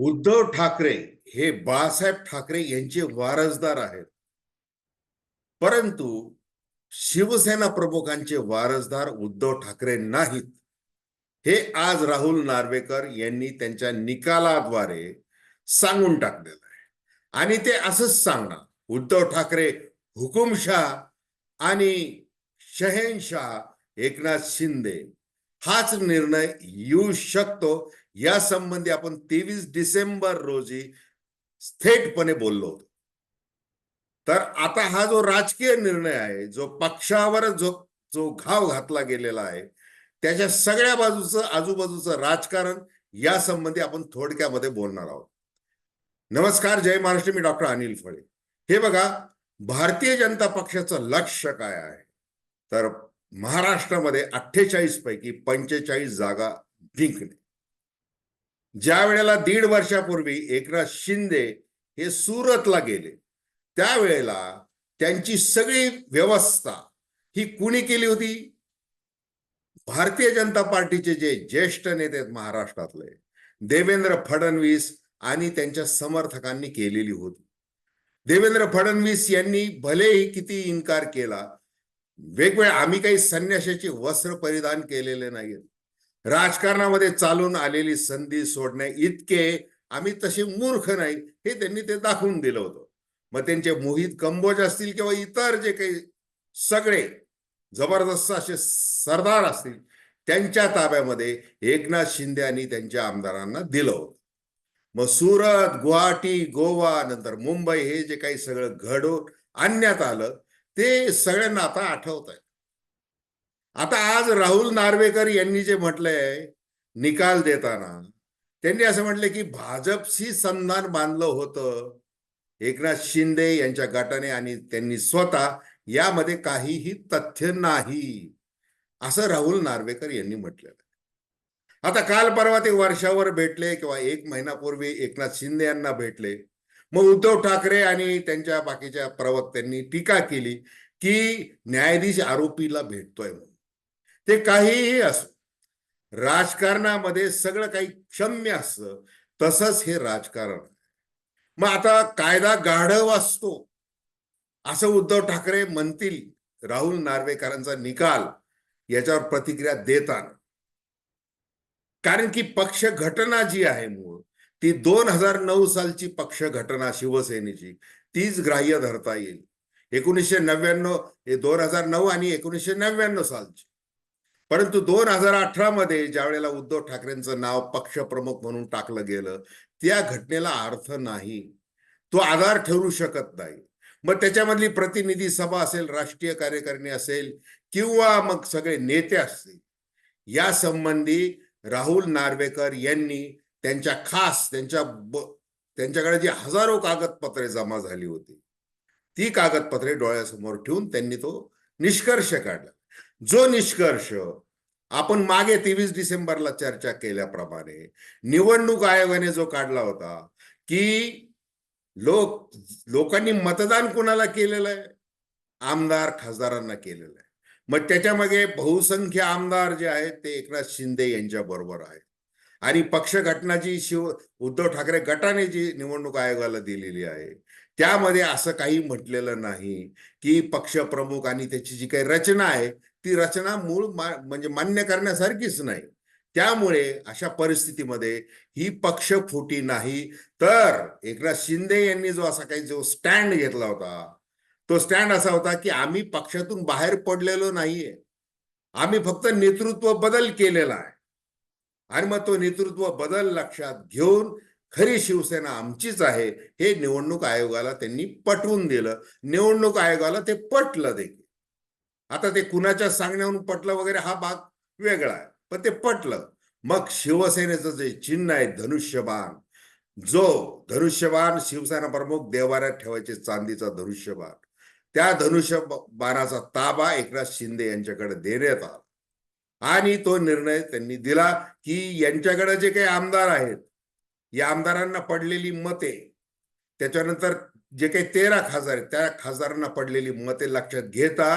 उद्धव ठाकरे हे बाळासाहेब ठाकरे यांचे वारसदार आहेत. परंतु शिवसेना प्रमुखांचे वारसदार उद्धव ठाकरे नाहीत. हे आज राहुल नार्वेकर यांनी त्यांच्या निकालाद्वारे सांगून टाकलेलं आहे. आणि ते असंच सांगणार उद्धव ठाकरे हुकुमशाह आणि शहेनशाह एकनाथ शिंदे हाच निर्णय येऊ शकतो या संबंधी आपण तेवीस डिसेंबर रोजी थेटपणे बोललो होतो. तर आता हा जो राजकीय निर्णय आहे जो पक्षावर जो जो घाव घातला गेलेला आहे त्याच्या सगळ्या बाजूचं आजूबाजूचं राजकारण या संबंधी आपण थोडक्यामध्ये बोलणार आहोत. नमस्कार जय महाराष्ट्र. मी डॉक्टर अनिल फळे. हे बघा भारतीय जनता पक्षाचं लक्ष काय आहे? तर महाराष्ट्रामध्ये अठ्ठेचाळीस पैकी पंचेचाळीस जागा जिंकणे ज्या वेळेला दीड वर्षापूर्वी एकनाथ शिंदे हे सुरतला गेले त्यावेळेला त्यांची सगळी व्यवस्था ही कुणी केली होती? भारतीय जनता पार्टीचे जे ज्येष्ठ नेते आहेत महाराष्ट्रातले देवेंद्र फडणवीस आणि त्यांच्या समर्थकांनी केलेली होती. देवेंद्र फडणवीस यांनी भलेही किती इन्कार केला वेगवेगळ्या आम्ही काही संन्याशाचे वस्त्र परिधान केलेले नाहीत राजकारणामध्ये चालून आलेली संधी सोडणे इतके आम्ही तसे मूर्ख नाही हे त्यांनी ते दाखवून दिलं होतं. मग त्यांचे मोहित कंबोज असतील किंवा इतर जे काही सगळे जबरदस्त असे सरदार असतील त्यांच्या ताब्यामध्ये एकनाथ शिंदे आणि त्यांच्या आमदारांना दिलं होतं. मग सुरत गुवाहाटी गोवा नंतर मुंबई हे जे काही सगळं घडून आणण्यात आलं ते सगळ्यांना आता आठवत आहे आता आज राहुल नार्वेकर यांनी जे म्हटलंय निकाल देताना त्यांनी असं म्हटलं की भाजपशी संधान बांधलं होतं. एकनाथ शिंदे यांच्या गटाने आणि त्यांनी स्वतः यामध्ये काहीही तथ्य नाही असं राहुल नार्वेकर यांनी म्हटलेलं आहे. आता काल परवा ते वर्षावर भेटले किंवा एक महिनापूर्वी एकनाथ शिंदे यांना भेटले. मग उद्धव ठाकरे आणि त्यांच्या बाकीच्या प्रवक्त्यांनी टीका केली की न्यायाधीश आरोपीला भेटतोय म्हणून. ते काहीही असो. राजकारणामध्ये सगळं काही क्षम्य असतं. तसंच हे राजकारण. मग आता कायदा गाढव असतो. असं उद्धव ठाकरे म्हणतील राहुल नार्वेकरांचा निकाल याच्यावर प्रतिक्रिया देताना. कारण की पक्ष घटना जी आहे मूळ ती दोन हजार नऊ सालची पक्ष घटना शिवसेनेची तीच ग्राह्य धरता येईल. एकोणीसशे नव्याण्णव हे दोन हजार नऊ आणि एकोणीसशे नव्याण्णव सालची. परंतु दोन हजार अठरा मध्ये ज्या वेळेला उद्धव ठाकरेंचं नाव पक्षप्रमुख म्हणून टाकलं गेलं त्या घटनेला अर्थ नाही. तो आधार ठरू शकत नाही. मग त्याच्यामधली प्रतिनिधी सभा असेल राष्ट्रीय कार्यकारिणी असेल किंवा मग सगळे नेते असतील या संबंधी राहुल नार्वेकर यांनी त्यांच्या खास त्यांच्या त्यांच्याकडे जी हजारो कागदपत्रे जमा झाली होती ती कागदपत्रे डोळ्यासमोर ठेवून त्यांनी तो निष्कर्ष काढला. जो निष्कर्ष आपण मागे तेवीस डिसेंबरला चर्चा केल्याप्रमाणे निवडणूक आयोगाने जो काढला होता की लोक लोकांनी मतदान कुणाला केलेलं आहे? आमदार खासदारांना केलेलं आहे. मग त्याच्यामध्ये बहुसंख्य आमदार जे आहेत ते एकनाथ शिंदे यांच्या बरोबर आहेत. आणि पक्ष घटना जी शिव उद्धव ठाकरे गटाने जी निवडणूक आयोगाला दिलेली आहे त्यामध्ये असं काही म्हटलेलं नाही की पक्ष प्रमुख आणि त्याची जी काही रचना आहे ती रचना मूळ म्हणजे मान्य करण्यासारखीच नाही. त्यामुळे अशा परिस्थितीमध्ये ही पक्ष फुटी नाही. तर एकनाथ शिंदे यांनी जो असा काही जो स्टँड घेतला होता तो स्टँड असा होता की आम्ही पक्षातून बाहेर पडलेलो नाहीये. आम्ही फक्त नेतृत्व बदल केलेला आहे. आणि मग तो नेतृत्व बदल लक्षात घेऊन खरी शिवसेना आमचीच आहे हे निवडणूक आयोगाला त्यांनी पटवून दिलं. निवडणूक आयोगाला ते पटलं देखील. आता ते कुणाच्या सांगण्यावरून पटलं वगैरे हा भाग वेगळा आहे. पण ते पटलं. मग शिवसेनेचं जे चिन्ह आहे धनुष्यबाण जो धनुष्यबाण शिवसेना प्रमुख देवाऱ्यात ठेवायचे चांदीचा धनुष्यबाण त्या धनुष्य बाणाचा ताबा एकनाथ शिंदे यांच्याकडे देण्यात आला. आणि तो निर्णय त्यांनी दिला की यांच्याकडे जे काही आमदार आहेत या आमदारांना पडलेली मते त्याच्यानंतर जे काही तेरा खासदार आहेत त्या खासदारांना पडलेली मते लक्षात घेता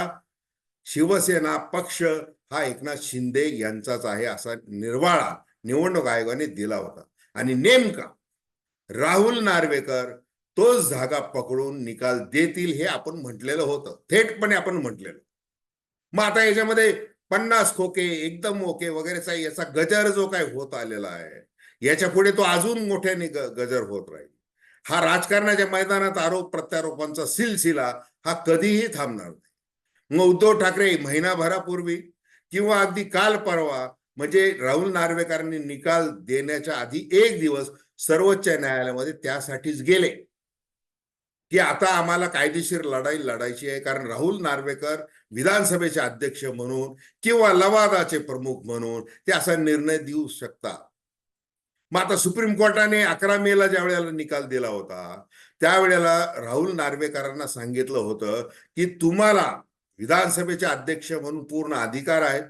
शिवसेना पक्ष हा एकनाथ शिंदे यांचाच आहे असा निर्वाळा निवडणूक आयोगाने दिला होता. आणि नेमका राहुल नार्वेकर तोच धागा पकडून निकाल देतील हे आपण म्हटलेलं होतं. थेटपणे आपण म्हटलेलं. मग आता याच्यामध्ये पन्नास खोके एकदम ओके वगैरेचा याचा गजर जो काय होत आलेला आहे याच्यापुढे तो अजून मोठ्याने ग- गजर होत राहील. हा राजकारणाच्या मैदानात आरोप प्रत्यारोपांचा सिलसिला हा कधीही थांबणार नाही. मग उद्धव ठाकरे महिनाभरापूर्वी किंवा अगदी काल परवा म्हणजे राहुल नार्वेकरांनी निकाल देण्याच्या आधी एक दिवस सर्वोच्च न्यायालयामध्ये त्यासाठीच गेले. की आता आम्हाला कायदेशीर लढाई लढायची आहे कारण राहुल नार्वेकर विधानसभेचे अध्यक्ष म्हणून किंवा लवादाचे प्रमुख म्हणून ते असा निर्णय देऊ शकता. मग आता सुप्रीम कोर्टाने अकरा मेला ज्या वेळेला निकाल दिला होता त्यावेळेला राहुल नार्वेकरांना सांगितलं होतं की तुम्हाला विधानसभेचे अध्यक्ष म्हणून पूर्ण अधिकार आहेत.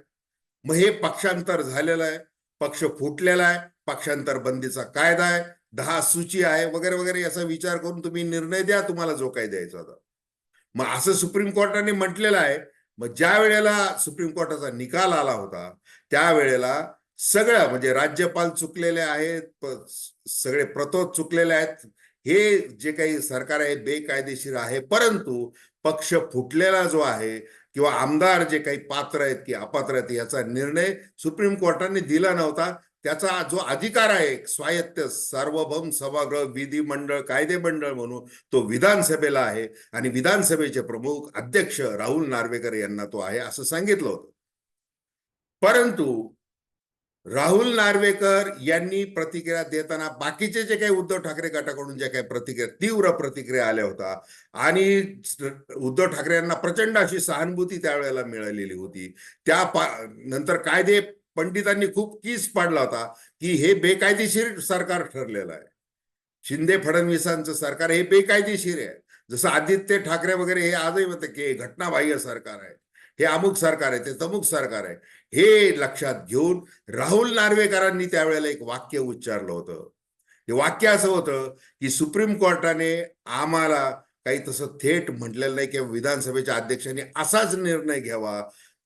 मग हे पक्षांतर झालेलं आहे. पक्ष फुटलेला आहे. पक्षांतर बंदीचा कायदा आहे. दहा सूची आहे वगैरे वगैरे याचा विचार करून तुम्ही निर्णय द्या तुम्हाला जो काही द्यायचा होता. मग असं सुप्रीम कोर्टाने म्हटलेलं आहे. मग ज्या वेळेला सुप्रीम कोर्टाचा निकाल आला होता त्यावेळेला सगळ्या म्हणजे राज्यपाल चुकलेले आहेत सगळे प्रतोद चुकलेले आहेत. हे जे काही सरकार आहे बेकायदेशीर आहे. परंतु पक्ष फुटलेला जो आहे किंवा आमदार जे काही पात्र आहेत की अपात्र आहेत याचा निर्णय सुप्रीम कोर्टाने दिला नव्हता. त्याचा जो अधिकार आहे स्वायत्त सार्वभौम सभागृह विधिमंडळ कायदेमंडळ म्हणून तो विधानसभेला आहे. आणि विधानसभेचे प्रमुख अध्यक्ष राहुल नार्वेकर यांना तो आहे असं सांगितलं होतं. परंतु राहुल नार्वेकर यांनी प्रतिक्रिया देताना बाकीचे जे काही उद्धव ठाकरे गटाकडून ज्या काही प्रतिक्रिया तीव्र प्रतिक्रिया आल्या होत्या. आणि उद्धव ठाकरे यांना प्रचंड अशी सहानुभूती त्यावेळेला मिळालेली होती. त्या पा नंतर कायदे पंडितांनी खूप कीस पाडला होता की हे बेकायदेशीर सरकार ठरलेलं आहे. शिंदे फडणवीसांचं सरकार हे बेकायदेशीर आहे. जसं आदित्य ठाकरे वगैरे हे आजही म्हणते की घटनाबाह्य सरकार आहे. हे अमुक सरकार आहे ते तमुक सरकार आहे. हे लक्षात घेऊन राहुल नार्वेकरांनी त्यावेळेला एक वाक्य उच्चारलं होतं. ते वाक्य असं होतं की सुप्रीम कोर्टाने आम्हाला काही तसं थेट म्हटलेलं नाही किंवा विधानसभेच्या अध्यक्षांनी असाच निर्णय घ्यावा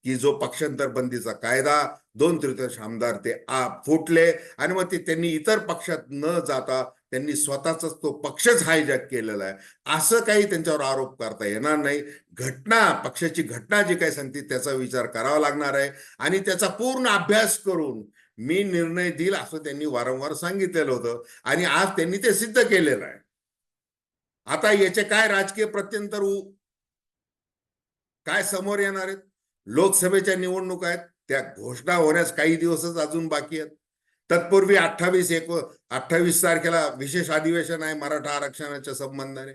की जो पक्षांतर बंदीचा कायदा दोन तृतीयांश आमदार ते आ फुटले आणि मग ते त्यांनी इतर पक्षात न जाता त्यांनी स्वतःचाच तो पक्षच हायजॅक केलेला आहे. असं काही त्यांच्यावर आरोप करता येणार नाही. घटना पक्षाची घटना जी काही सांगते त्याचा विचार करावा लागणार आहे. आणि त्याचा पूर्ण अभ्यास करून मी निर्णय देईल असं त्यांनी वारंवार सांगितलेलं होतं. आणि आज त्यांनी ते सिद्ध केलेलं आहे. आता याचे काय राजकीय प्रत्यंतर काय समोर येणार आहेत? लोकसभेच्या निवडणुका आहेत. त्या घोषणा होण्यास काही दिवसच अजून बाकी आहेत. तत्पूर्वी अठ्ठावीस एक अठ्ठावीस तारखेला विशेष अधिवेशन आहे मराठा आरक्षणाच्या संबंधाने.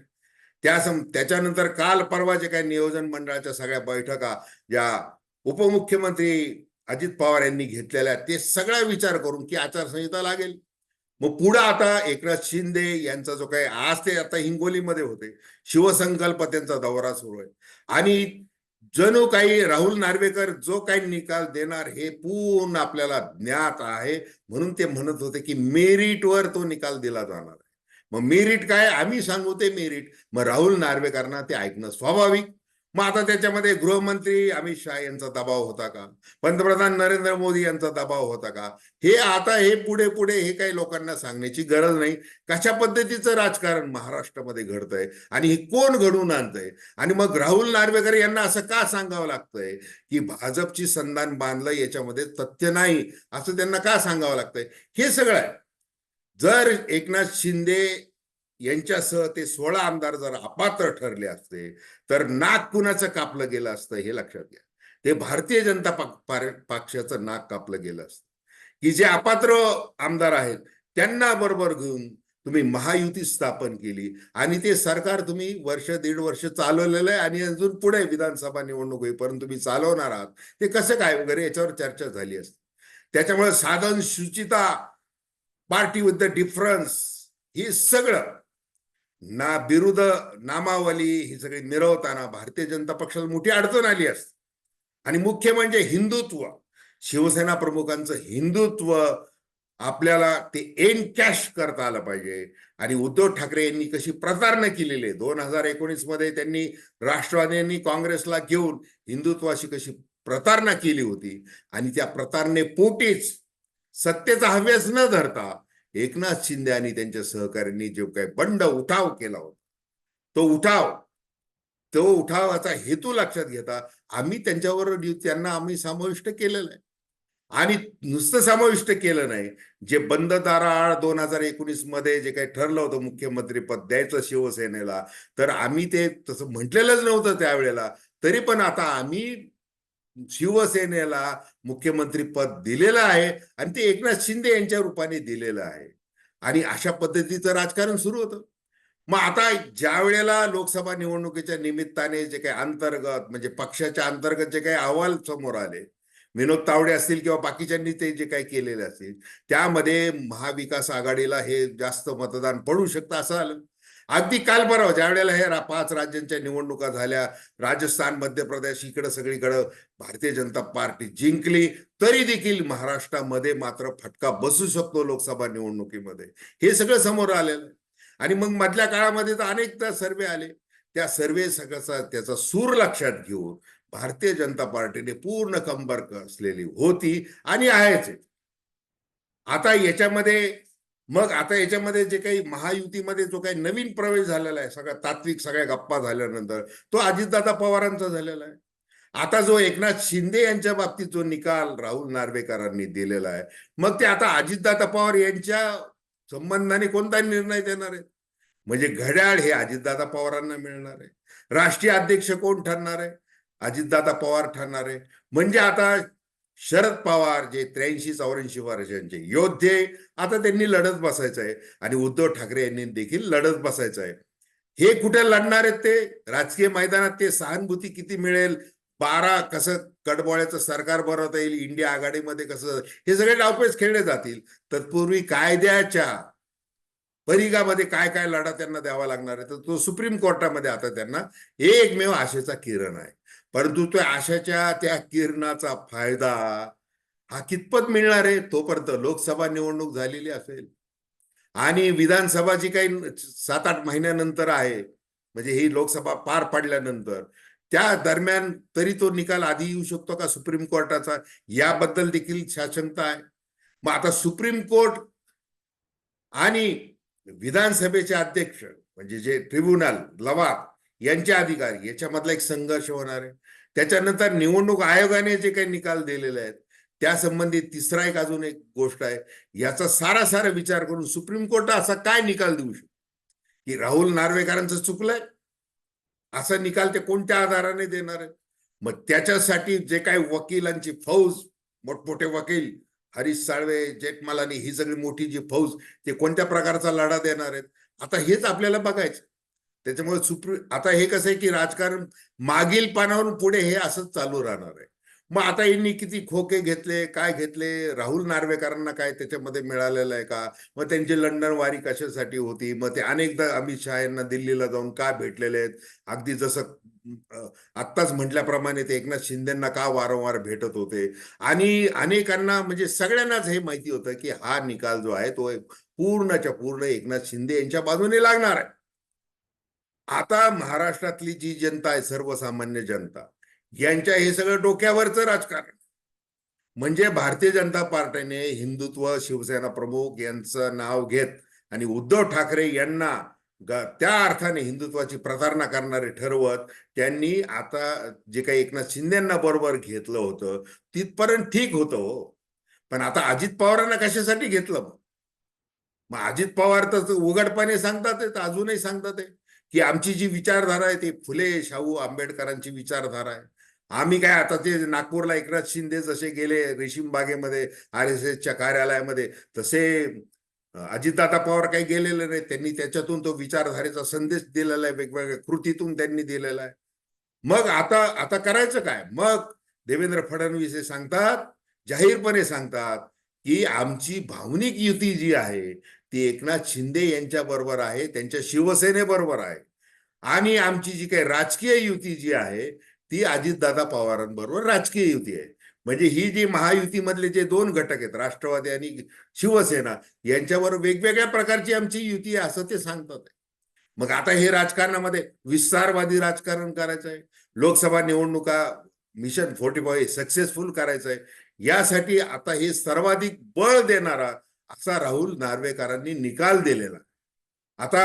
त्या सं त्याच्यानंतर काल परवाचे काही नियोजन मंडळाच्या सगळ्या बैठका ज्या उपमुख्यमंत्री अजित पवार यांनी घेतलेल्या ते सगळा विचार करून की आचारसंहिता लागेल. मग पुढं आता एकनाथ शिंदे यांचा जो काही आज ते आता हिंगोलीमध्ये होते. शिवसंकल्प त्यांचा दौरा सुरू आहे. आणि जणू काही राहुल नार्वेकर जो काही निकाल देणार हे पूर्ण आपल्याला ज्ञात आहे. म्हणून ते म्हणत होते की मेरिटवर तो निकाल दिला जाणार आहे. मग मेरिट काय? आम्ही सांगू ते मेरिट. मग राहुल नार्वेकरांना ते ऐकणं स्वाभाविक. मग आता त्याच्यामध्ये गृहमंत्री अमित शहा यांचा दबाव होता का? पंतप्रधान नरेंद्र मोदी यांचा दबाव होता का? हे आता हे पुढे पुढे हे काही लोकांना सांगण्याची गरज नाही. कशा पद्धतीचं राजकारण महाराष्ट्रामध्ये घडतंय आणि हे कोण घडून आणतंय? आणि मग राहुल नार्वेकर यांना असं का सांगावं लागतंय की भाजपची संधान बांधलं याच्यामध्ये तथ्य नाही असं त्यांना का सांगावं लागतंय? हे सगळं आहे. जर एकनाथ शिंदे यांच्यासह ते सोळा आमदार जर अपात्र ठरले असते तर नाक कुणाचं कापलं गेलं असतं हे लक्षात घ्या. ते भारतीय जनता पक्षाचं नाक कापलं गेलं असतं. की जे अपात्र आमदार आहेत त्यांना बरोबर घेऊन तुम्ही महायुती स्थापन केली आणि ते सरकार तुम्ही वर्ष दीड वर्ष चालवलेलं आहे आणि अजून पुढे विधानसभा निवडणूक होईपर्यंत तुम्ही चालवणार आहात. ते कसं काय वगैरे याच्यावर चर्चा झाली असते. त्याच्यामुळे साधन शुचिता पार्टी विथ द डिफरन्स हे सगळं ना बिरुद नामावली ही सगळी मिरवताना भारतीय जनता पक्षाला मोठी अडचण आली असते. आणि मुख्य म्हणजे हिंदुत्व. शिवसेना प्रमुखांचं हिंदुत्व आपल्याला ते एन कॅश करता आलं पाहिजे. आणि उद्धव ठाकरे यांनी कशी प्रतारणा केलेली आहे. दोन हजार एकोणीसमध्ये त्यांनी राष्ट्रवादींनी काँग्रेसला घेऊन हिंदुत्वाशी कशी प्रतारणा केली होती. आणि त्या प्रतारणेपोटीच सत्तेचा हव्यास न धरता एकनाथ शिंदे आणि त्यांच्या सहकाऱ्यांनी जो काही बंड उठाव केला होता तो उठाव तो उठावाचा हेतू लक्षात घेता आम्ही त्यांच्यावर त्यांना आम्ही समाविष्ट केलेलं आहे. आणि नुसतं समाविष्ट केलं नाही जे बंद दारा दोन हजार एकोणीसमध्ये जे काही ठरलं होतं मुख्यमंत्री पद द्यायचं शिवसेनेला तर आम्ही ते तसं म्हटलेलंच नव्हतं त्यावेळेला. तरी पण आता आम्ही शिवसेनेला मुख्यमंत्री पद दिलेलं आहे आणि ते एकनाथ शिंदे यांच्या रूपाने दिलेलं आहे. आणि अशा पद्धतीचं राजकारण सुरू होतं. मग आता ज्या वेळेला लोकसभा निवडणुकीच्या निमित्ताने जे काही अंतर्गत म्हणजे पक्षाच्या अंतर्गत जे काही अहवाल समोर आले विनोद तावडे असतील किंवा बाकीच्यांनी ते जे काही केलेले असतील त्यामध्ये महाविकास आघाडीला हे जास्त मतदान पडू शकतं असं आलं. अगदी काल परवा हो, ज्या वेळेला हे पाच राज्यांच्या निवडणुका झाल्या राजस्थान मध्य प्रदेश इकडं सगळीकडं भारतीय जनता पार्टी जिंकली तरी देखील महाराष्ट्रामध्ये मात्र फटका बसू शकतो लोकसभा निवडणुकीमध्ये. हे सगळं समोर आलेलं आणि मग मधल्या काळामध्ये तर अनेकदा सर्वे आले. त्या सर्वे सगळ्याचा त्याचा सूर लक्षात घेऊन भारतीय जनता पार्टीने पूर्ण कंबर असलेली होती आणि आहेच. आता याच्यामध्ये मग आता याच्यामध्ये जे काही महायुतीमध्ये जो काही नवीन प्रवेश झालेला आहे सगळ्या तात्विक सगळ्या गप्पा झाल्यानंतर तो अजितदादा पवारांचा झालेला आहे. आता जो एकनाथ शिंदे यांच्या बाबतीत जो निकाल राहुल नार्वेकरांनी दिलेला आहे मग ते आता अजितदादा पवार यांच्या संबंधाने कोणता निर्णय देणार आहे म्हणजे घड्याळ हे अजितदादा पवारांना मिळणार आहे. राष्ट्रीय अध्यक्ष कोण ठरणार आहे? अजितदादा पवार ठरणार आहे. म्हणजे आता शरद पवार जे त्र्याऐंशी चौऱ्याऐंशी वर्षांचे योद्धे आता त्यांनी लढत बसायचं आहे आणि उद्धव ठाकरे यांनी देखील लढत बसायचं आहे हे कुठे लढणार आहेत ते? राजकीय मैदानात ते सहानुभूती किती मिळेल? बारा कसं कडबोळ्याचं सरकार बनवता येईल? इंडिया आघाडीमध्ये कसं? हे सगळे डावपेच खेळले जातील. तत्पूर्वी कायद्याच्या परिघामध्ये काय काय लढा त्यांना द्यावा लागणार आहे? तर तो सुप्रीम कोर्टामध्ये आता त्यांना एकमेव आशेचा किरण आहे. परंतु त्या आशाच्या त्या किरणाचा फायदा हा कितपत मिळणार आहे तोपर्यंत लोकसभा निवडणूक झालेली असेल. आणि विधानसभा जी काही सात आठ महिन्यानंतर आहे म्हणजे ही लोकसभा पार पडल्यानंतर त्या दरम्यान तरी तो निकाल आधी येऊ शकतो का सुप्रीम कोर्टाचा? याबद्दल देखील शासनता आहे. मग आता सुप्रीम कोर्ट आणि विधानसभेचे अध्यक्ष म्हणजे जे ट्रिब्युनल लवाद यांचे अधिकारी याच्यामधला एक संघर्ष होणार आहे. त्याच्यानंतर निवडणूक आयोगाने जे काही निकाल दिलेले आहेत त्या संबंधित तिसरा एक अजून एक गोष्ट आहे. याचा सारा सारा विचार करून सुप्रीम कोर्ट असा काय निकाल देऊ शकतो? की राहुल नार्वेकरांचं चुकलंय? असा निकाल ते कोणत्या आधाराने देणार आहेत? मग त्याच्यासाठी जे काही वकिलांची फौज मोठमोठे वकील हरीश साळवे जेठमालानी ही सगळी मोठी जी फौज ते कोणत्या प्रकारचा लढा देणार आहेत? आता हेच आपल्याला बघायचं त्याच्यामुळे सुप्रीम आता हे कसं आहे की राजकारण मागील पानावरून पुढे हे असंच चालू राहणार आहे. मग आता यांनी किती खोके घेतले काय घेतले? राहुल नार्वेकरांना काय त्याच्यामध्ये मिळालेलं आहे का? मग त्यांची लंडन वारी कशासाठी होती? मग ते अनेकदा अमित शहा यांना दिल्लीला जाऊन का भेटलेले आहेत? अगदी जसं आत्ताच म्हटल्याप्रमाणे ते एकनाथ शिंदेना का वारंवार भेटत होते? आणि अनेकांना म्हणजे सगळ्यांनाच हे माहिती होतं की हा निकाल जो आहे तो पूर्णच्या पूर्ण एकनाथ शिंदे यांच्या बाजूने लागणार आहे. आता महाराष्ट्रातली जी जनता आहे सर्वसामान्य जनता यांच्या हे सगळं डोक्यावरचं राजकारण. म्हणजे भारतीय जनता पार्टीने हिंदुत्व शिवसेना प्रमुख यांचं नाव घेत आणि उद्धव ठाकरे यांना त्या अर्थाने हिंदुत्वाची प्रतारणा करणारे ठरवत त्यांनी आता जे काही एकनाथ शिंदेना बरोबर घेतलं होतं तिथपर्यंत ठीक होतं हो. पण आता अजित पवारांना कशासाठी घेतलं मग? अजित पवार तर उघडपणे सांगतात अजूनही सांगतात आहे की आमची जी विचारधारा आहे ती फुले शाहू आंबेडकरांची विचारधारा आहे. आम्ही काय आता ते नागपूरला एकनाथ शिंदे जसे गेले रेशीम बागेमध्ये आर एस एसच्या कार्यालयामध्ये तसे अजितदादा पवार काही गेलेले नाही त्यांनी त्याच्यातून तो विचारधारेचा संदेश दिलेला आहे वेगवेगळ्या कृतीतून त्यांनी दिलेला आहे. मग आता आता करायचं काय? मग देवेंद्र फडणवीस हे सांगतात जाहीरपणे सांगतात की आमची भावनिक युती जी आहे ती एकनाथ शिंदे यांच्या बरोबर आहे त्यांच्या शिवसेनेबरोबर आहे. आणि आमची जी काही राजकीय युती जी आहे ती अजितदादा पवारांबरोबर राजकीय युती आहे. म्हणजे ही जी महायुतीमधले जे दोन घटक आहेत राष्ट्रवादी आणि शिवसेना यांच्यावर वेगवेगळ्या प्रकारची आमची युती आहे असं ते सांगतात. मग आता हे राजकारणामध्ये विस्तारवादी राजकारण करायचं आहे. लोकसभा निवडणुका मिशन फोर्टी फाय सक्सेसफुल करायचं आहे. यासाठी आता हे सर्वाधिक बळ देणारा असा राहुल नार्वेकरांनी निकाल दिलेला. आता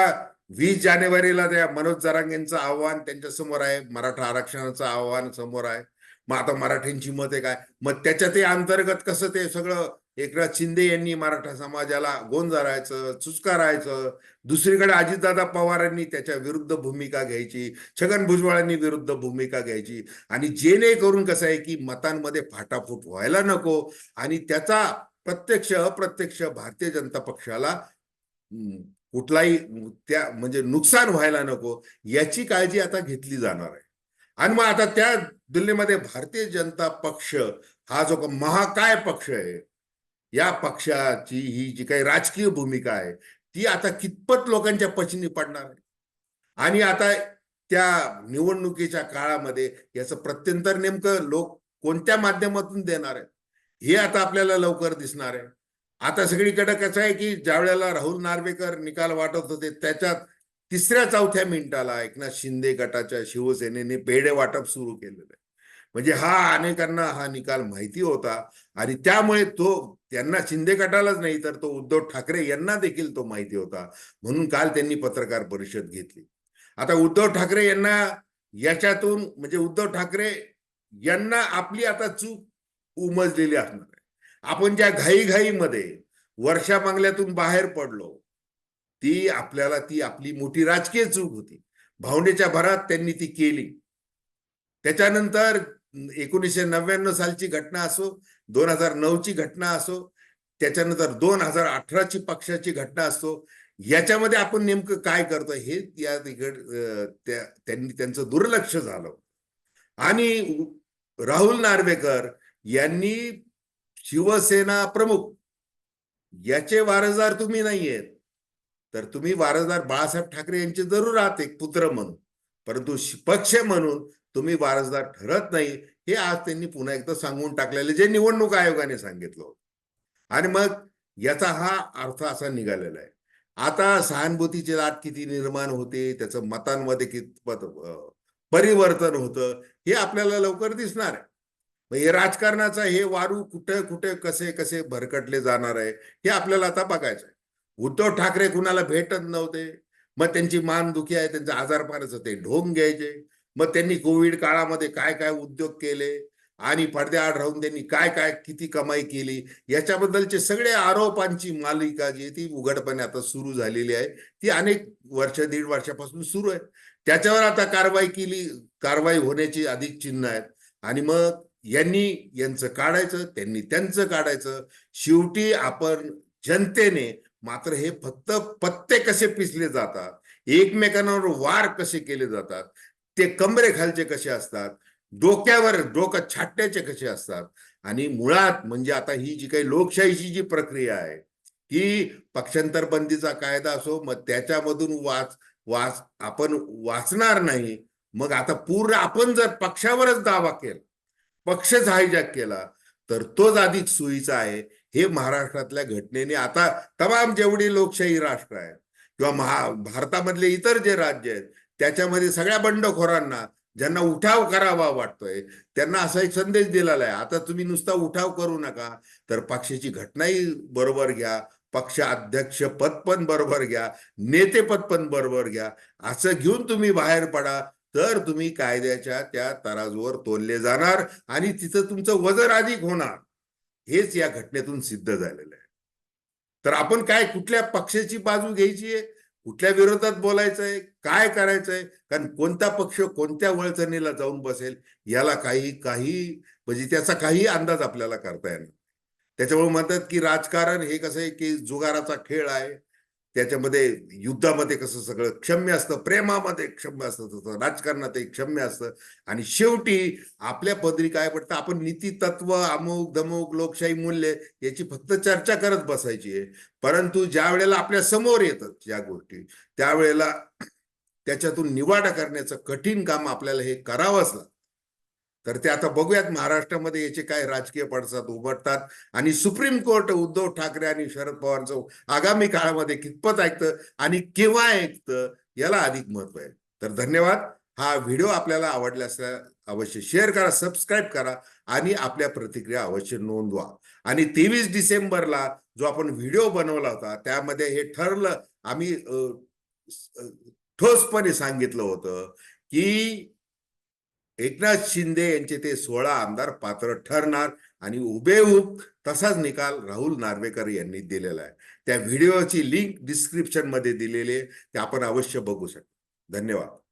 वीस जानेवारीला त्या मनोज जरांगेंचं आव्हान त्यांच्यासमोर आहे मराठा आरक्षणाचं आव्हान समोर आहे. मग आता मराठ्यांची मते काय? मग त्याच्या ते अंतर्गत कसं ते सगळं एकनाथ शिंदे यांनी मराठा समाजाला गोंजारायचं चुचकारायचं दुसरीकडे अजितदादा पवारांनी त्याच्या विरुद्ध भूमिका घ्यायची छगन भुजबळांनी विरुद्ध भूमिका घ्यायची आणि जेणेकरून कसं आहे की मतांमध्ये फाटाफूट व्हायला नको आणि त्याचा प्रत्यक्ष अप्रत्यक्ष भारतीय जनता पक्षाला कुठलाही त्या म्हणजे नुकसान व्हायला नको याची काळजी आता घेतली जाणार आहे. आणि मग आता त्या दिल्लीमध्ये भारतीय जनता पक्ष हा जो महाकाय पक्ष आहे या पक्षाची ही जी काही राजकीय भूमिका आहे ती आता कितपत लोकांच्या पचनी पडणार आहे? आणि आता त्या निवडणुकीच्या काळामध्ये याचं प्रत्यंतर नेमकं लोक कोणत्या माध्यमातून देणार आहे हे आता आपल्याला लवकर दिसणार आहे. आता सगळीकडे कसं आहे की ज्या वेळेला राहुल नार्वेकर निकाल वाटत होते त्याच्यात तिसऱ्या चौथ्या मिनिटाला एकनाथ शिंदे गटाच्या शिवसेनेने पेढे वाटप सुरू केलेलं आहे. म्हणजे हा अनेकांना हा निकाल माहिती होता आणि त्यामुळे तो त्यांना शिंदे गटालाच नाही तर तो उद्धव ठाकरे यांना देखील तो माहिती होता. म्हणून काल त्यांनी पत्रकार परिषद घेतली. आता उद्धव ठाकरे यांना याच्यातून म्हणजे उद्धव ठाकरे यांना आपली आता चूक उमजलेली असणार आहे. आपण ज्या घाईघाईमध्ये वर्षा बांगल्यातून बाहेर पडलो ती आपल्याला ती आपली मोठी राजकीय चूक होती. भावनेच्या भरात त्यांनी ती केली. त्याच्यानंतर एकोणीसशे नव्याण्णव सालची घटना असो दोन हजार नऊची घटना असो त्याच्यानंतर दोन हजार अठराची पक्षाची घटना असो याच्यामध्ये आपण नेमकं काय करतो हे या तिकड त्यांनी त्यांचं दुर्लक्ष झालं. आणि राहुल नार्वेकर यांनी शिवसेना प्रमुख याचे वारसदार तुम्ही नाहीयेत. तर तुम्ही वारसदार बाळासाहेब ठाकरे यांचे जरूर आहात एक पुत्र म्हणून. परंतु पक्ष म्हणून तुम्ही वारसदार ठरत नाही हे आज त्यांनी पुन्हा एकदा सांगून टाकलेले जे निवडणूक आयोगाने सांगितलं होतं. आणि मग याचा हा अर्थ असा निघालेला आहे. आता सहानुभूतीची लाट किती निर्माण होते त्याचं मतांमध्ये कितपत परिवर्तन होतं हे आपल्याला लवकर दिसणार आहे. हे राजकारणाचा हे वारू कुठे कुठे कसे कसे भरकटले जाणार आहे हे आपल्याला आता बघायचं आहे उद्धव ठाकरे कुणाला भेटत नव्हते मग त्यांची मानदुखी आहे त्यांचं आजारपणाचं ते ढोंग घ्यायचे. मग त्यांनी कोविड काळामध्ये काय काय उद्योग केले आणि पडद्याआड राहून त्यांनी काय काय किती कमाई केली याच्याबद्दलचे सगळे आरोपांची मालिका जी ती उघडपणे आता सुरू झालेली आहे. ती अनेक वर्ष दीड वर्षापासून सुरू आहे. त्याच्यावर आता कारवाई केली कारवाई होण्याची अधिक चिन्ह आहेत. आणि मग यांनी यांचं काढायचं त्यांनी त्यांचं काढायचं. शेवटी आपण जनतेने मात्र हे फक्त पत्ते कसे पिसले जातात एकमेकांवर वार कसे केले जातात ते कमरे खालचे कसे असतात डोक्यावर डोकं छाटण्याचे कसे असतात आणि मुळात म्हणजे आता ही जी काही लोकशाहीची जी प्रक्रिया आहे की पक्षांतर बंदीचा कायदा असो मग त्याच्यामधून वाच वाच आपण वाचणार नाही. मग आता पूर्ण आपण जर पक्षावरच दावा केला पक्षच हायजॅक केला तर तोच अधिक सोयीचा आहे. हे महाराष्ट्रातल्या घटनेने आता तमाम जेवढी लोकशाही राष्ट्र आहेत किंवा महा भारतामधले इतर जे राज्य आहेत त्याच्यामध्ये सगळ्या बंडखोरांना ज्यांना उठाव करावा वाटतोय त्यांना असा एक संदेश दिलेला आहे. आता तुम्ही नुसता उठाव करू नका तर पक्षाची घटनाही बरोबर घ्या पक्ष अध्यक्ष पद पण बरोबर घ्या नेतेपद पण बरोबर घ्या असं घेऊन तुम्ही बाहेर पडा. तर तुम्ही कायद्याच्या त्या तराजूवर तोलले जाणार आणि तिथं तुमचं वजन अधिक होणार. हेच या घटनेतून सिद्ध झालेलं आहे. तर आपण काय कुठल्या पक्षाची बाजू घ्यायची आहे? कुठल्या विरोधात बोलायचं आहे? काय करायचं आहे? कारण कोणता पक्ष कोणत्या वळचणीला जाऊन बसेल? याला काही काही म्हणजे त्याचा काही अंदाज आपल्याला करता येणार त्याच्यामुळे म्हणतात की राजकारण हे कसं आहे की जुगाराचा खेळ आहे. त्याच्यामध्ये युद्धामध्ये कसं सगळं क्षम्य असतं प्रेमामध्ये क्षम्य असतं तसं राजकारणात एक क्षम्य असतं. आणि शेवटी आपल्या पदरी काय पडतं? आपण नीती तत्व अमुक धमुक लोकशाही मूल्य याची फक्त चर्चा करत बसायची आहे. परंतु ज्या वेळेला आपल्यासमोर येतात ज्या गोष्टी त्यावेळेला त्याच्यातून निवाडा करण्याचं कठीण काम आपल्याला हे करावंच लागतं. तर ते आता बघूयात महाराष्ट्रामध्ये याचे काय राजकीय पडसाद उमटतात. आणि सुप्रीम कोर्ट उद्धव ठाकरे आणि शरद पवारचं आगामी काळामध्ये कितपत ऐकतं आणि केव्हा ऐकतं याला अधिक महत्त्व आहे. तर धन्यवाद. हा व्हिडिओ आपल्याला आवडल्यास अवश्य शेअर करा सबस्क्राईब करा आणि आपल्या प्रतिक्रिया अवश्य नोंदवा. आणि तेवीस डिसेंबरला जो आपण व्हिडिओ बनवला होता त्यामध्ये हे ठरलं आम्ही ठोसपणे सांगितलं होतं की एकनाथ शिंदे यांचे ते सोळा आमदार पात्र ठरणार आणि हुबेहूब तसाच निकाल राहुल नार्वेकर यांनी दिलेला आहे. त्या व्हिडिओची लिंक डिस्क्रिप्शनमध्ये दिलेली आहे. ते आपण अवश्य बघू शकतो. धन्यवाद.